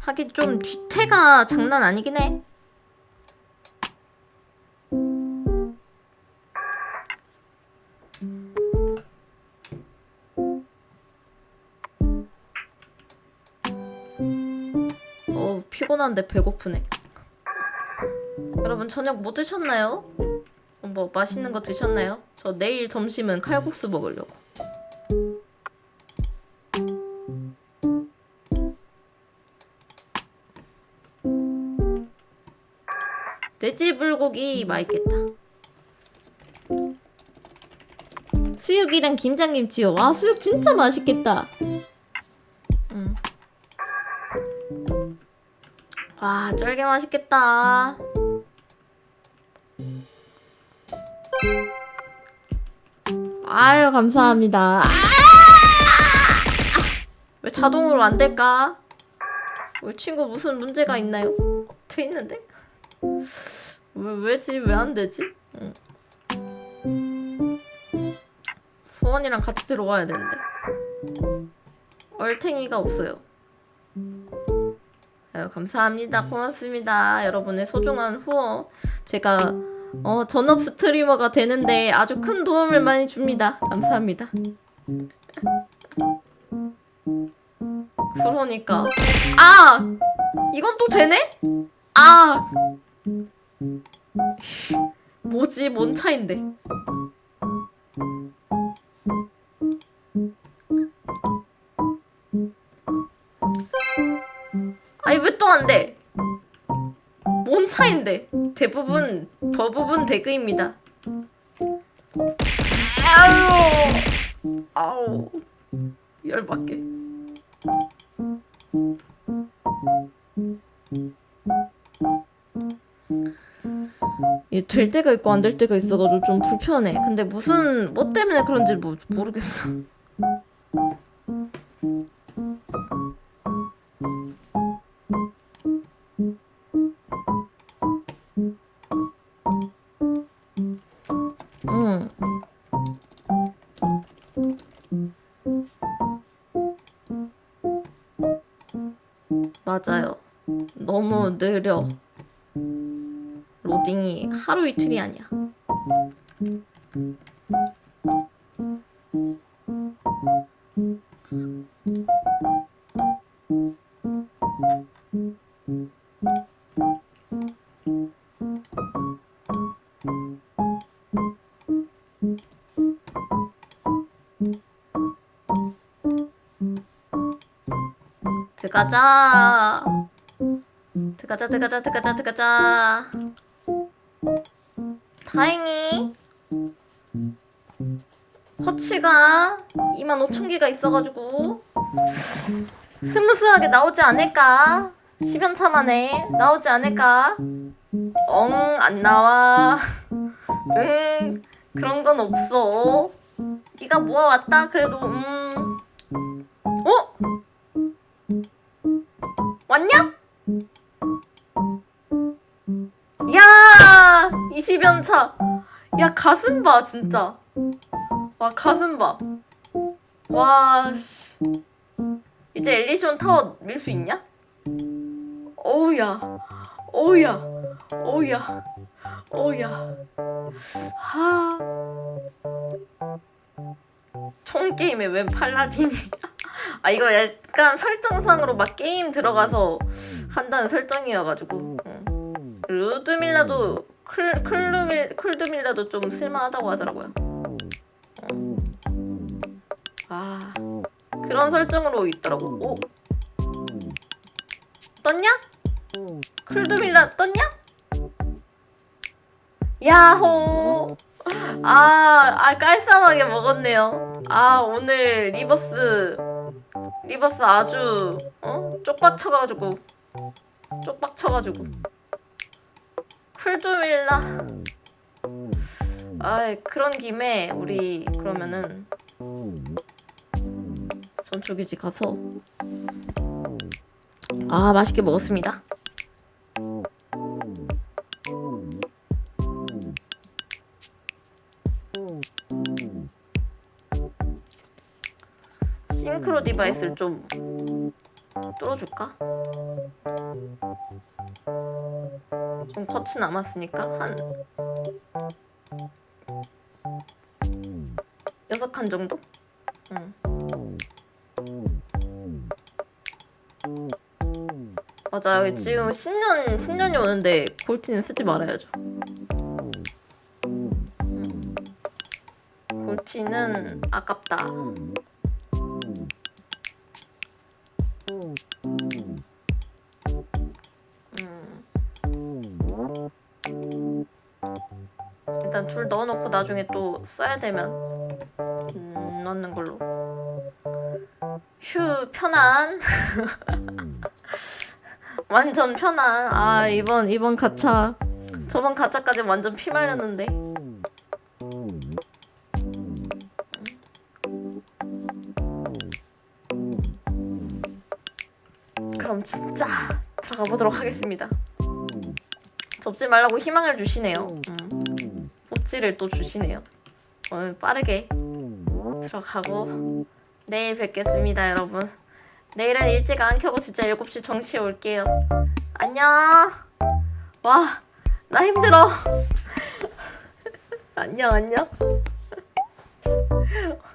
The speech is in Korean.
하긴 좀 뒤태가 장난 아니긴 해. 어 피곤한데 배고프네. 여러분 저녁 뭐 드셨나요? 어, 뭐 맛있는 거 드셨나요? 저 내일 점심은 칼국수 먹으려고. 돼지 불고기 맛있겠다. 수육이랑 김장김치요. 와 수육 진짜 맛있겠다. 음. 와 쫄게 맛있겠다. 아유 감사합니다. 아! 왜 자동으로 안 될까? 우리 친구 무슨 문제가 있나요? 돼 있는데? 왜 왜지 왜 안 되지? 응. 후원이랑 같이 들어와야 되는데 얼탱이가 없어요. 아유, 감사합니다. 고맙습니다. 여러분의 소중한 후원 제가 어, 전업 스트리머가 되는데 아주 큰 도움을 많이 줍니다. 감사합니다. 그러니까 아 이건 또 되네? 아 뭐지 뭔 차인데? 아니 왜 또 안 돼? 뭔 차인데? 대부분 대부분 대그입니다. 아우 아우 열받게. 될 때가 있고 안 될 때가 있어가지고 좀 불편해. 근데 무슨 뭐 때문에 그런지 뭐 모르겠어. 응. 맞아요. 너무 느려. 로딩이 하루 이틀이 아니야. 들어가자. 들어가자, 들어가자, 들어가자, 들어가자. 다행히 허치가 25,000개가 있어가지고 스무스하게 나오지 않을까? 10연차 만에 나오지 않을까? 엉, 안 나와. 응, 그런 건 없어. 네가 모아왔다? 그래도, 음. 야, 가슴 봐, 진짜. 와, 가슴 봐. 와, 씨. 이제 엘리시온 타워 밀 수 있냐? 어우야. 어우야. 어우야. 어우야. 하. 총 게임에 웬 팔라딘이야? 아 이거 약간 설정상으로 막 게임 들어가서 한다는 설정이어가지고 응. 루드밀라도 클 클루밀 클드밀라도 좀 쓸만하다고 하더라고요. 응. 아 그런 설정으로 있더라고. 오 떴냐? 클드밀라 떴냐? 야호! 아, 아 깔쌈하게 먹었네요. 아 오늘 리버스 리버스 아주 어 쪽박 쳐가지고 쪽박 쳐가지고 쿨드밀라. 아 그런 김에 우리 그러면은 전초기지 가서 아 맛있게 먹었습니다. 싱크로 디바이스를 좀 뚫어줄까? 좀 커츠 남았으니까 한 여섯 칸 정도? 응. 맞아요. 지금 신년 신년이 오는데 골티는 쓰지 말아야죠. 음. 골티는 아깝다. 둘 넣어놓고 나중에 또 써야 되면 음, 넣는 걸로. 휴 편안. 완전 편안. 아 이번 이번 가차 저번 가차까지 완전 피 말렸는데. 그럼 진짜 들어가 보도록 하겠습니다. 접지 말라고 희망을 주시네요. 음. 포치를 또 주시네요. 오늘 빠르게 들어가고 내일 뵙겠습니다, 여러분. 내일은 일찍 안 켜고 진짜 7시 정시에 올게요. 안녕. 와, 나 힘들어. 안녕, 안녕.